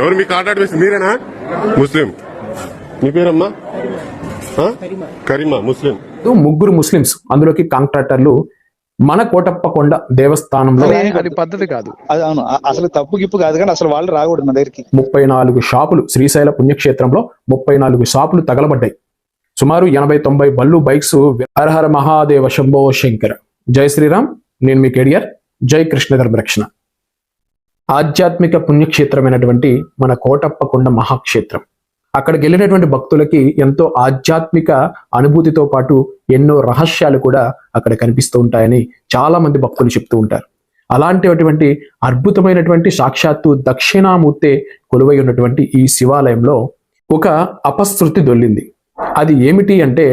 ఎవరు మీ కాంటాక్ట్ వేసి మీరేనా? ముస్లిం. మీ పేరమ్మా? కరీమా ముస్లిం. ముగ్గురు ముస్లిమ్స్ అందులోకి కాంట్రాక్టర్లు మన కోటప్పకొండ దేవస్థానంలో అది- పద్ధతి కాదు. అవును అసలు తప్పు గిప్పు కాదు కానీ అసలు వాళ్ళు రాకూడదు మన దగ్గరికి. ముప్పై నాలుగు షాపులు శ్రీశైల పుణ్యక్షేత్రంలో ముప్పై నాలుగు షాపులు తగలబడ్డాయి. సుమారు ఎనభై తొంభై బళ్ళు బైక్స్ హరహర మహాదేవ శంభో శంకర. జై శ్రీరామ్ నేను మీ కెడియర్ జై కృష్ణ ధర్మరక్షణ ఆధ్యాత్మిక పుణ్యక్షేత్రమైనటువంటి మన కోటప్పకొండ మహాక్షేత్రం. అక్కడికి వెళ్ళినటువంటి భక్తులకి ఎంతో ఆధ్యాత్మిక అనుభూతితో పాటు ఎన్నో రహస్యాలు కూడా అక్కడ కనిపిస్తూ ఉంటాయని చాలా మంది భక్తులు చెప్తూ ఉంటారు. అలాంటిటువంటి అద్భుతమైనటువంటి సాక్షాత్తు దక్షిణామూర్తే కొలువై ఉన్నటువంటి ఈ శివాలయంలో ఒక అపశృతి దొల్లింది. అది ఏమిటి అంటే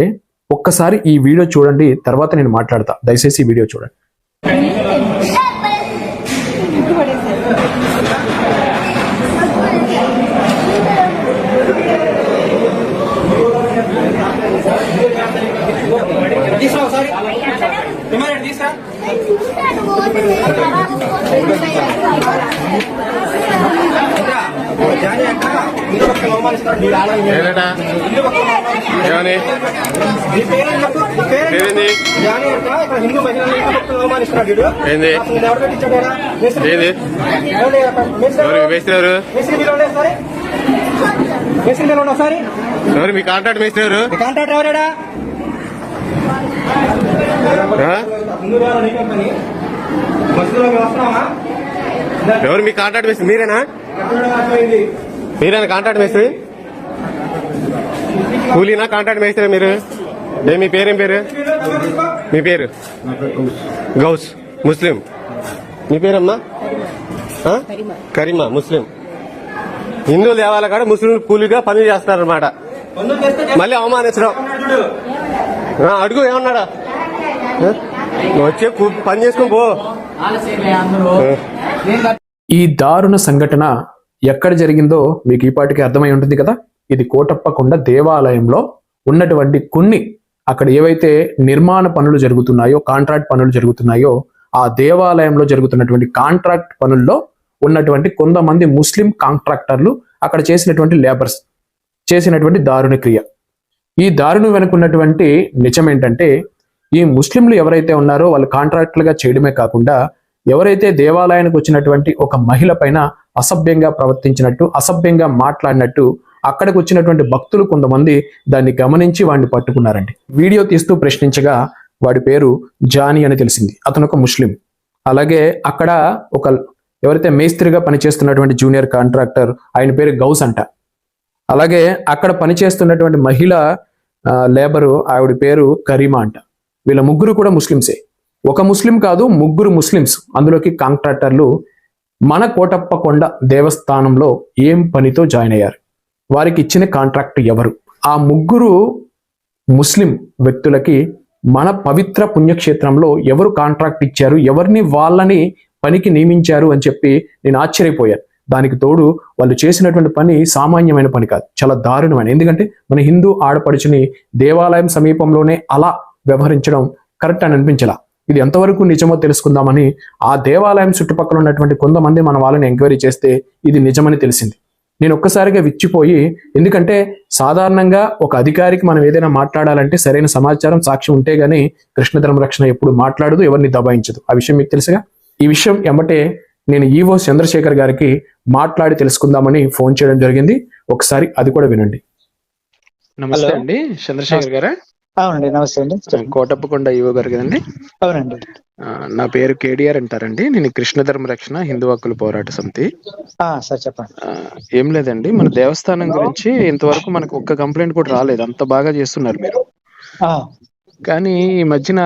ఒక్కసారి ఈ వీడియో చూడండి తర్వాత నేను మాట్లాడతా. దయచేసి వీడియో చూడండి. తీసురా జానీ ఏంది? ఏంది ఎవరు? వేసినారు ఎవరు మీ కాంటాక్ట్ వేసినారు మీ కాంట్రాక్టర్ ఎవరాడా ఎవరు మీ కాంటాక్ట్ వేసి మీరేనా? మీరేనా కాంటాక్ట్ వేసి కూలీనా? కాంటాక్ట్ వేస్తారా మీరు? ఏ మీ పేరేం పేరు? మీ పేరు? గౌస్. ముస్లిం. మీ పేరమ్మా? కరీమా ముస్లిం. హిందూ దేవాల కాడ ముస్లిం కూలీగా పనులు చేస్తున్నారన్నమాట మళ్ళీ అవమానించడం. ఆ, అడుగు ఏమన్నాడా? వచ్చే పని చేసుకుని పో. ఈ దారుణ సంఘటన ఎక్కడ జరిగిందో మీకు ఈ పాటికి అర్థమై ఉంటుంది కదా? ఇది కోటప్పకొండ దేవాలయంలో ఉన్నటువంటి కొన్ని అక్కడ ఏవైతే నిర్మాణ పనులు జరుగుతున్నాయో కాంట్రాక్ట్ పనులు జరుగుతున్నాయో ఆ దేవాలయంలో జరుగుతున్నటువంటి కాంట్రాక్ట్ పనుల్లో ఉన్నటువంటి కొంతమంది ముస్లిం కాంట్రాక్టర్లు అక్కడ చేసినటువంటి లేబర్స్ చేసినటువంటి దారుణ క్రియ. ఈ దారుణం వెనుకున్నటువంటి నిజం ఏంటంటే ఈ ముస్లింలు ఎవరైతే ఉన్నారో వాళ్ళు కాంట్రాక్టులుగా చేయడమే కాకుండా ఎవరైతే దేవాలయానికి వచ్చినటువంటి ఒక మహిళ పైన అసభ్యంగా ప్రవర్తించినట్టు అసభ్యంగా మాట్లాడినట్టు అక్కడికి వచ్చినటువంటి భక్తులు కొంతమంది దాన్ని గమనించి వాడిని పట్టుకున్నారండి. వీడియో తీస్తూ ప్రశ్నించగా వాడి పేరు జానీ అని తెలిసింది. అతను ఒక ముస్లిం. అలాగే అక్కడ ఒక ఎవరైతే మేస్త్రిగా పనిచేస్తున్నటువంటి జూనియర్ కాంట్రాక్టర్ ఆయన పేరు గౌస్ అంట. అలాగే అక్కడ పనిచేస్తున్నటువంటి మహిళ ఆ, లేబరు ఆవిడ పేరు కరీమా అంట. వీళ్ళ ముగ్గురు కూడా ముస్లింసే ఒక ముస్లిం కాదు ముగ్గురు ముస్లిమ్స్. అందులోకి కాంట్రాక్టర్లు మన కోటప్పకొండ దేవస్థానంలో ఏం పనితో జాయిన్ అయ్యారు? వారికి ఇచ్చిన కాంట్రాక్ట్ ఎవరు? ఆ ముగ్గురు ముస్లిం వ్యక్తులకి మన పవిత్ర పుణ్యక్షేత్రంలో ఎవరు కాంట్రాక్ట్ ఇచ్చారు? ఎవరిని వాళ్ళని పనికి నియమించారు అని చెప్పి నేను ఆశ్చర్యపోయాను. దానికి తోడు వాళ్ళు చేసినటువంటి పని సామాన్యమైన పని కాదు చాలా దారుణమైన. ఎందుకంటే మన హిందూ ఆడపడుచుని దేవాలయం సమీపంలోనే అలా వ్యవహరించడం కరెక్ట్ అని అనిపించలా. ఇది ఎంతవరకు నిజమో తెలుసుకుందామని ఆ దేవాలయం చుట్టుపక్కల ఉన్నటువంటి కొంతమంది మన వాళ్ళని ఎంక్వైరీ చేస్తే ఇది నిజమని తెలిసింది. నేను ఒక్కసారిగా విచ్చిపోయి ఎందుకంటే సాధారణంగా ఒక అధికారికి మనం ఏదైనా మాట్లాడాలంటే సరైన సమాచారం సాక్ష్యం ఉంటే గానీ కృష్ణధర్మ రక్షణ ఎప్పుడు మాట్లాడదు ఎవరిని దబాయించదు. ఆ విషయం మీకు తెలుసుగా? ఈ విషయం ఎమ్మటే నేను ఈవో చంద్రశేఖర్ గారికి మాట్లాడి తెలుసుకుందామని ఫోన్ చేయడం జరిగింది. ఒకసారి అది కూడా వినండి. నమస్తే అండి. చంద్రశేఖర్ గారా? అవునండి నమస్తే అండి. కోటప్పకొండ ఈవో గారు కదండి? అవునండి. నా పేరు కేడిఆర్ అంటారండి. నేను కృష్ణ ధర్మ రక్షణ హిందూ హక్కుల పోరాట సమితి. సార్ చెప్పండి. ఏం లేదండి. మన దేవస్థానం గురించి ఇంతవరకు మనకు ఒక్క కంప్లైంట్ కూడా రాలేదు. అంత బాగా చేస్తున్నారు మీరు. కానీ ఈ మధ్యన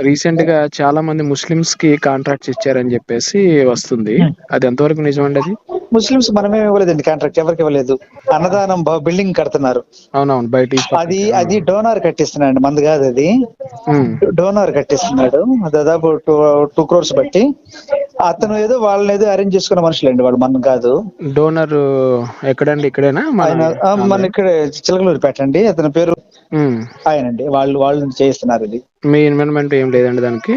రీసెంట్గా చాలా మంది ముస్లిమ్స్కి కాంట్రాక్ట్స్ ఇచ్చారని చెప్పేసి వస్తుంది. అది ఎంతవరకు నిజం అండి అది? ముస్లిమ్స్ మనమే ఇవ్వలేదండి కాంట్రాక్ట్ ఎవరికి ఇవ్వలేదు. అన్నదానం బిల్డింగ్ కడుతున్నారు. అవునవును బయట. అది అది డోనార్ కట్టిస్తున్నాడు మంది కాదు అది. డోనార్ కట్టిస్తున్నాడు దాదాపు టూ టూ క్రోర్స్ బట్టి. అతను ఏదో వాళ్ళని ఏదో అరేంజ్ చేసుకున్న మనుషులండి వాడు మనం కాదు. డోనర్ ఎక్కడండి ఇక్కడేనా? మన ఇక్కడ చిలకలూరు పెట్టండి అతని పేరు. ఆయనండి వాళ్ళు వాళ్ళు చేయిస్తున్నారు ఇది. మీ ఇన్వెస్ట్మెంట్ ఏం లేదండి దానికి?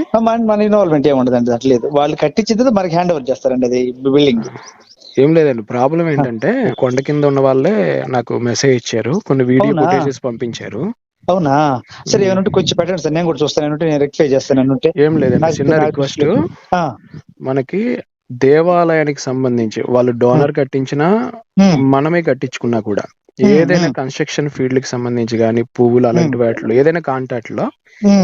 మన ఇన్వాల్వ్మెంట్ ఏముండదండి దాంట్లో లేదు వాళ్ళు కట్టించింది మనకి హ్యాండ్ ఓవర్ చేస్తారండి అది బిల్డింగ్ ఏం లేదండి. ప్రాబ్లం ఏంటంటే కొండ కింద ఉన్న వాళ్ళే నాకు మెసేజ్ ఇచ్చారు. కొన్ని వీడియో అవునా? ఫుటేజెస్ పంపించారు. అవునా? సరే ఏమంటే కొంచెం పెట్టండి సార్. నేను కూడా చూస్తాను. ఏమంటే నేను రెక్టిఫై చేస్తాను. ఏమంటే ఏం లేదండి. నాకు- చిన్న నాకు రిక్వెస్ట్. ఆ, మనకి దేవాలయానికి సంబంధించి వాళ్ళు డోనర్ కట్టించినా ఉమ్, మనమే కట్టించుకున్నా కూడా ఏదైనా. కన్స్ట్రక్షన్ ఫీల్డ్కి సంబంధించి కానీ పువ్వులు అలాంటి వాటిలో ఏదైనా కాంటాక్ట్లో.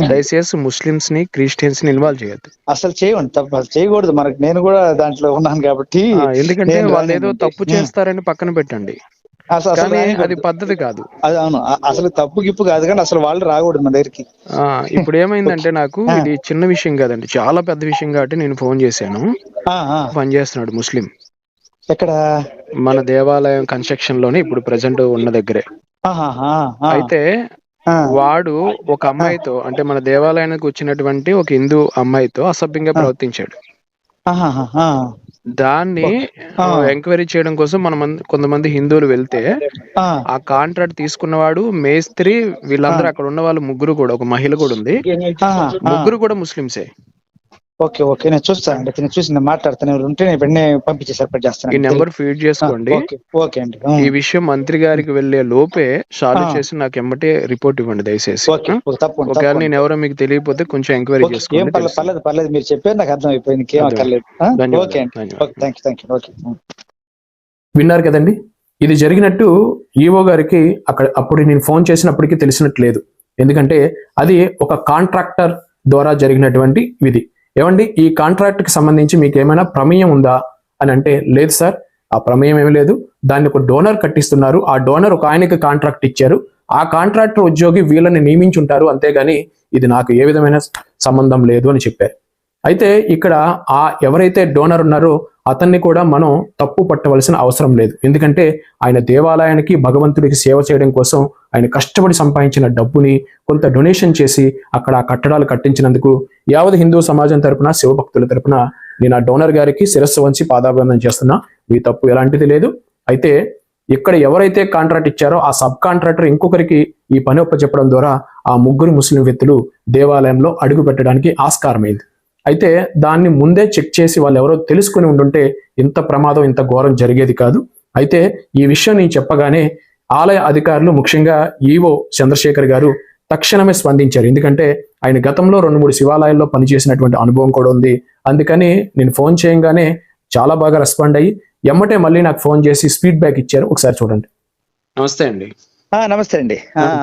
దయచేసి ముస్లిమ్స్ని క్రిస్టియన్స్ని ఇన్వాల్వ్ చేయొద్దు అసలు చేయమండి తప్పు చేయకూడదు మనకి నేను కూడా దాంట్లో ఉన్నాను కాబట్టి ఎందుకంటే వాళ్ళు ఏదో. తప్పు ఉమ్. చేస్తారని పక్కన పెట్టండి అసలు అది. పద్ధతి కాదు అది అవును అసలు తప్పు గిప్పు కాదు కానీ అసలు వాళ్ళు రాకూడదు మన దగ్గరికి ఇప్పుడు ఏమైందంటే నాకు ఆ. ఇది చిన్న విషయం కాదండి చాలా పెద్ద విషయం కాబట్టి నేను ఫోన్ చేశాను ఆ. పనిచేస్తున్నాడు ముస్లిం ఎక్కడ మన దేవాలయం కన్స్ట్రక్షన్లోనే ఇప్పుడు ప్రజెంట్ ఉన్న దగ్గరే. అయితే. వాడు ఒక అమ్మాయితో అంటే మన దేవాలయానికి వచ్చినటువంటి ఒక హిందూ అమ్మాయితో అసభ్యంగా ప్రవర్తించాడు. దాన్ని. ఎంక్వైరీ చేయడం కోసం మన మంది- కొంతమంది హిందువులు వెళ్తే ఆ. కాంట్రాక్ట్ తీసుకున్నవాడు మేస్త్రి వీళ్ళందరూ అక్కడ ఉన్న వాళ్ళు ముగ్గురు కూడా ఒక మహిళ కూడా ఉంది. ముగ్గురు కూడా ముస్లింసే ఓకే ఓకే. నేను చూస్తానండి నేను చూసి నేను మాట్లాడతాను. ఎవరు ఉంటే నేను వెంటనే పంపించే సర్పంచ్ ఈ చేస్తాను నెంబర్ ఫీడ్ చేసుకోండి. ఓకే అండి. ఈ విషయం మంత్రి గారికి వెళ్ళే లోపే సాల్వ్. చేసి నాకు ఎమ్మటే రిపోర్ట్ ఇవ్వండి దయచేసి. ఓకే ఓకే, తప్పకుండా ఒకవేళ. నేను ఎవరో మీకు తెలియకపోతే కొంచెం ఎంక్వైరీ చేసుకోండి పర్లేదు పర్లేదు పర్లేదు. మీరు చెప్పారు నాకు అర్థం అయిపోయింది ఇంకేం. అక్కర్లేదు. ఓకే అండి. Thank you thank you okay. విన్నారు కదండి? ఇది జరిగినట్టు ఈవో గారికి అక్కడ అప్పుడు నేను ఫోన్ చేసినప్పటికీ తెలిసినట్టు లేదు ఎందుకంటే అది ఒక కాంట్రాక్టర్ ద్వారా జరిగినటువంటి విధి. ఏమండి ఈ కాంట్రాక్ట్కి సంబంధించి మీకు ఏమైనా ప్రమేయం ఉందా? అని అంటే లేదు సార్ ఆ ప్రమేయం ఏమీ లేదు. దాన్ని ఒక డోనర్ కట్టిస్తున్నారు. ఆ డోనర్ ఒక ఆయనకి కాంట్రాక్ట్ ఇచ్చారు. ఆ కాంట్రాక్టర్ ఉద్యోగి వీళ్ళని నియమించుంటారు. అంతేగాని ఇది నాకు ఏ విధమైన సంబంధం లేదు అని చెప్పారు. అయితే ఇక్కడ ఆ ఎవరైతే డోనర్ ఉన్నారో అతన్ని కూడా మనం తప్పు పట్టవలసిన అవసరం లేదు. ఎందుకంటే ఆయన దేవాలయానికి భగవంతుడికి సేవ చేయడం కోసం ఆయన కష్టపడి సంపాదించిన డబ్బుని కొంత డొనేషన్ చేసి అక్కడ ఆ కట్టడాలు కట్టించినందుకు యావత్ హిందూ సమాజం తరపున శివభక్తుల తరపున నేను ఆ డోనర్ గారికి శిరస్సు వంచి పాదాభివందనం చేస్తున్నా. మీ తప్పు ఎలాంటిది లేదు. అయితే ఇక్కడ ఎవరైతే కాంట్రాక్ట్ ఇచ్చారో ఆ సబ్ కాంట్రాక్టర్ ఇంకొకరికి ఈ పని ఒప్పచెప్పడం ద్వారా ఆ ముగ్గురు ముస్లిం వ్యక్తులు దేవాలయంలో అడుగు పెట్టడానికి ఆస్కారమైంది. అయితే దాన్ని ముందే చెక్ చేసి వాళ్ళు ఎవరో తెలుసుకుని ఉండుంటే ఇంత ప్రమాదం ఇంత ఘోరం జరిగేది కాదు. అయితే ఈ విషయం నేను చెప్పగానే ఆలయ అధికారులు ముఖ్యంగా ఈవో చంద్రశేఖర్ గారు తక్షణమే స్పందించారు. ఎందుకంటే ఆయన గతంలో రెండు మూడు శివాలయాల్లో పనిచేసినటువంటి అనుభవం కూడా ఉంది. అందుకని నేను ఫోన్ చేయంగానే చాలా బాగా రెస్పాండ్ అయ్యి ఎమ్మటే మళ్ళీ నాకు ఫోన్ చేసి స్పీడ్ ఇచ్చారు. ఒకసారి చూడండి. నమస్తే అండి. నమస్తే అండి.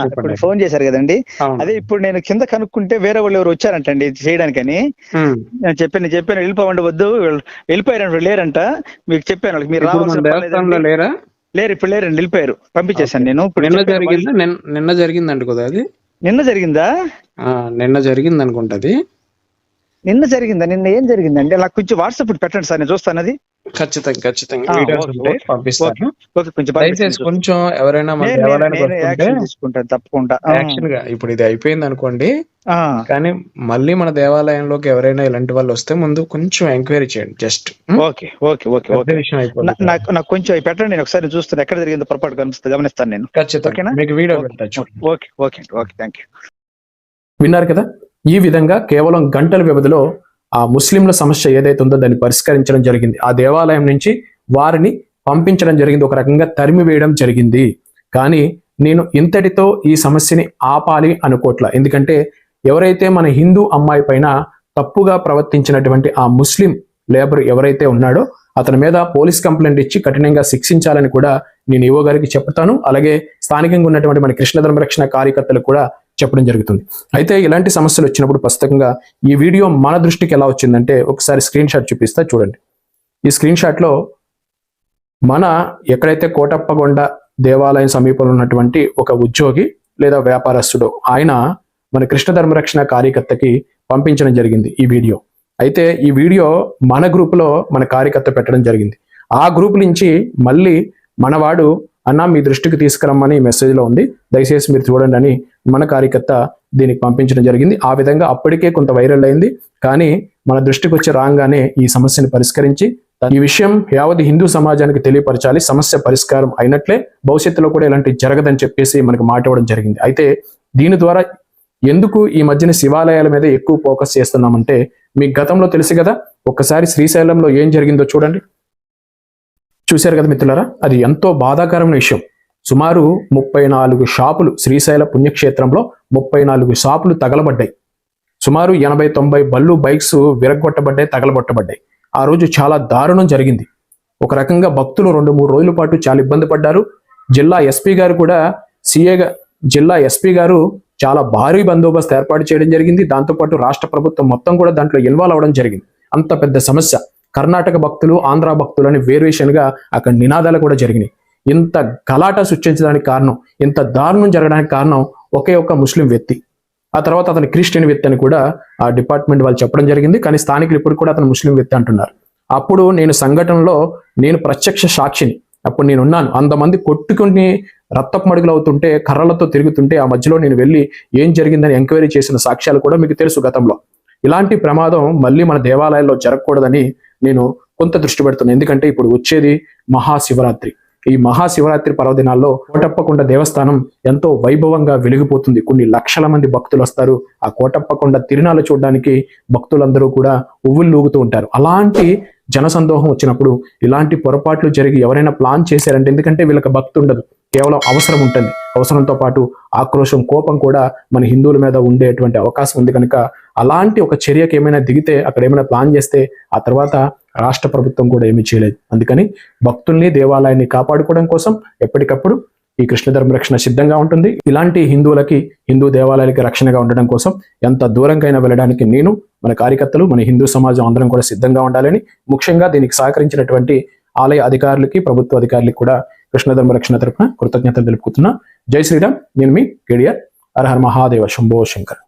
ఇప్పుడు ఫోన్ చేశారు కదండి. అదే ఇప్పుడు నేను కింద కనుక్కుంటే వేరే వాళ్ళు ఎవరు వచ్చారంటండి చేయడానికని. నేను చెప్పాను చెప్పాను వెళ్ళిపోవండి వద్దు. వీళ్ళు వెళ్ళిపోయారు లేరంట. మీకు చెప్పాను వాళ్ళకి మీరు రావాల్సిన. లేరా? లేరు ఇప్పుడు లేరండి వెళ్ళిపోయారు. పంపించేశాను నేను. ఇప్పుడు నిన్న జరిగిందా? నిన్న- జరిగిందంట కదా అది? నిన్న జరిగిందా? నిన్న జరిగింది అనుకుంటది నిన్న జరిగిందా? నిన్న ఏం జరిగిందండి? నాకు కొంచెం వాట్సాప్ పెట్టండి సార్ నేను చూస్తాను అది. ఖచ్చితంగా ఖచ్చితంగా. వీడియోస్ ఉంటాయి పంపిస్తాను. కొంచెం పంపించండి. దయచేసి కొంచెం ఎవరైనా మన తీసుకుంటాను తప్పకుండా. ఆ, యాక్షన్గా ఇప్పుడు ఇది అయిపోయింది అనుకోండి. ఆ, కానీ మళ్ళీ మన దేవాలయంలోకి ఎవరైనా ఇలాంటి వాళ్ళు వస్తే ముందు కొంచెం ఎంక్వైరీ చేయండి just. Okay okay okay okay. విషయం అయిపోతుంది. నాకు నాకు కొంచెం అవి పెట్టండి నేను ఒకసారి చూస్తాను ఎక్కడ జరిగిందో పొరపాటు కనిపిస్తుంది గమనిస్తాను నేను. ఖచ్చితంగా. ఓకేనా? మీకు వీడియో ఓకే, పెట్టచ్చు ఓకే ఓకే అండి ఓకే థ్యాంక్ యూ విన్నారు కదా? ఈ విధంగా కేవలం గంటల వ్యవధిలో ఆ ముస్లింల సమస్య ఏదైతే ఉందో దాన్ని పరిష్కరించడం జరిగింది. ఆ దేవాలయం నుంచి వారిని పంపించడం జరిగింది. ఒక రకంగా తరిమి వేయడం జరిగింది. కానీ నేను ఇంతటితో ఈ సమస్యని ఆపాలి అనుకోట్లా. ఎందుకంటే ఎవరైతే మన హిందూ అమ్మాయి పైన తప్పుగా ప్రవర్తించినటువంటి ఆ ముస్లిం లేబర్ ఎవరైతే ఉన్నాడో అతని మీద పోలీస్ కంప్లైంట్ ఇచ్చి కఠినంగా శిక్షించాలని కూడా నేను ఈవో గారికి చెప్తాను. అలాగే స్థానికంగా ఉన్నటువంటి మన కృష్ణ రక్షణ కార్యకర్తలు కూడా చెప్పడం జరుగుతుంది. అయితే ఇలాంటి సమస్యలు వచ్చినప్పుడు ప్రస్తుతంగా ఈ వీడియో మన దృష్టికి ఎలా వచ్చిందంటే ఒకసారి స్క్రీన్ షాట్ చూపిస్తా చూడండి. ఈ స్క్రీన్ షాట్లో మన ఎక్కడైతే కోటప్పగొండ దేవాలయం సమీపంలో ఉన్నటువంటి ఒక ఉద్యోగి లేదా వ్యాపారస్తుడు ఆయన మన కృష్ణ ధర్మరక్షణ కార్యకర్తకి పంపించడం జరిగింది ఈ వీడియో. అయితే ఈ వీడియో మన గ్రూపులో మన కార్యకర్త పెట్టడం జరిగింది. ఆ గ్రూప్ నుంచి మళ్ళీ మనవాడు అన్న మీ దృష్టికి తీసుకురమ్మని మెసేజ్లో ఉంది. దయచేసి మీరు చూడండి అని మన కార్యకర్త దీనికి పంపించడం జరిగింది. ఆ విధంగా అప్పటికే కొంత వైరల్ అయింది. కానీ మన దృష్టికి వచ్చి రాగానే ఈ సమస్యను పరిష్కరించి ఈ విషయం యావత్ హిందూ సమాజానికి తెలియపరచాలి. సమస్య పరిష్కారం అయినట్లే భవిష్యత్తులో కూడా ఇలాంటి జరగదని చెప్పేసి మనకు మాట ఇవ్వడం జరిగింది. అయితే దీని ద్వారా ఎందుకు ఈ మధ్యన శివాలయాల మీద ఎక్కువ ఫోకస్ చేస్తున్నామంటే మీకు గతంలో తెలుసు కదా ఒక్కసారి శ్రీశైలంలో ఏం జరిగిందో చూడండి. చూశారు కదా మిత్రులారా? అది ఎంతో బాధాకరమైన విషయం. సుమారు ముప్పై నాలుగు షాపులు శ్రీశైల పుణ్యక్షేత్రంలో ముప్పై నాలుగు షాపులు తగలబడ్డాయి. సుమారు ఎనభై తొంభై బళ్ళు బైక్స్ విరగొట్టబడ్డాయి తగలబొట్టబడ్డాయి. ఆ రోజు చాలా దారుణం జరిగింది. ఒక రకంగా భక్తులు రెండు మూడు రోజుల పాటు చాలా ఇబ్బంది పడ్డారు. జిల్లా ఎస్పీ గారు కూడా సిఏగా జిల్లా ఎస్పీ గారు చాలా భారీ బందోబస్తు ఏర్పాటు చేయడం జరిగింది. దాంతోపాటు రాష్ట్ర ప్రభుత్వం మొత్తం కూడా దాంట్లో ఇన్వాల్వ్ అవ్వడం జరిగింది. అంత పెద్ద సమస్య. కర్ణాటక భక్తులు ఆంధ్ర భక్తులు అని వేరియేషన్గా అక్కడ నినాదాలు కూడా జరిగినాయి. ఇంత గలాట సృష్టించడానికి కారణం ఇంత దారుణం జరగడానికి కారణం ఒకే ఒక్క ముస్లిం వ్యక్తి. ఆ తర్వాత అతని క్రిస్టియన్ వ్యక్తి అని కూడా ఆ డిపార్ట్మెంట్ వాళ్ళు చెప్పడం జరిగింది. కానీ స్థానికులు ఇప్పుడు కూడా అతను ముస్లిం వ్యక్తి అంటున్నారు. అప్పుడు నేను సంఘటనలో నేను ప్రత్యక్ష సాక్షిని. అప్పుడు నేను ఉన్నాను. అంతమంది కొట్టుకుని రక్తపు మడుగులు అవుతుంటే కర్రలతో తిరుగుతుంటే ఆ మధ్యలో నేను వెళ్ళి ఏం జరిగిందని ఎంక్వైరీ చేసిన సాక్ష్యాలు కూడా మీకు తెలుసు గతంలో. ఇలాంటి ప్రమాదం మళ్ళీ మన దేవాలయాల్లో జరగకూడదని నేను కొంత దృష్టి పెడుతున్నాను ఎందుకంటే ఇప్పుడు వచ్చేది మహాశివరాత్రి. ఈ మహాశివరాత్రి పర్వదినాల్లో కోటప్పకొండ దేవస్థానం ఎంతో వైభవంగా వెలిగిపోతుంది. కొన్ని లక్షల మంది భక్తులు వస్తారు. ఆ కోటప్పకొండ తిరునాలు చూడడానికి భక్తులందరూ కూడా ఉవ్వులు లూగుతూ ఉంటారు. అలాంటి జనసందోహం వచ్చినప్పుడు ఇలాంటి పొరపాట్లు జరిగి ఎవరైనా ప్లాన్ చేశారంటే ఎందుకంటే వీళ్ళకి భక్తి ఉండదు. కేవలం అవసరం ఉంటుంది. అవసరంతో పాటు ఆక్రోశం కోపం కూడా మన హిందువుల మీద ఉండేటువంటి అవకాశం ఉంది కనుక అలాంటి ఒక చర్యకి ఏమైనా దిగితే అక్కడ ఏమైనా ప్లాన్ చేస్తే ఆ తర్వాత రాష్ట్ర ప్రభుత్వం కూడా ఏమీ చేయలేదు. అందుకని భక్తుల్ని దేవాలయాన్ని కాపాడుకోవడం కోసం ఎప్పటికప్పుడు ఈ కృష్ణ ధర్మ రక్షణ సిద్ధంగా ఉంటుంది. ఇలాంటి హిందువులకి హిందూ దేవాలయాలకి రక్షణగా ఉండడం కోసం ఎంత దూరంకైనా వెళ్ళడానికి నేను మన కార్యకర్తలు మన హిందూ సమాజం అందరం కూడా సిద్ధంగా ఉండాలని ముఖ్యంగా దీనికి సహకరించినటువంటి ఆలయ అధికారులకి ప్రభుత్వ అధికారులకి కూడా కృష్ణ ధర్మ రక్షణ తరపున కృతజ్ఞతలు తెలుపుతున్నా జై శ్రీరామ్ నేను మీ కేడిఆర్ అర్హర్ మహాదేవ శంభో శంకర్.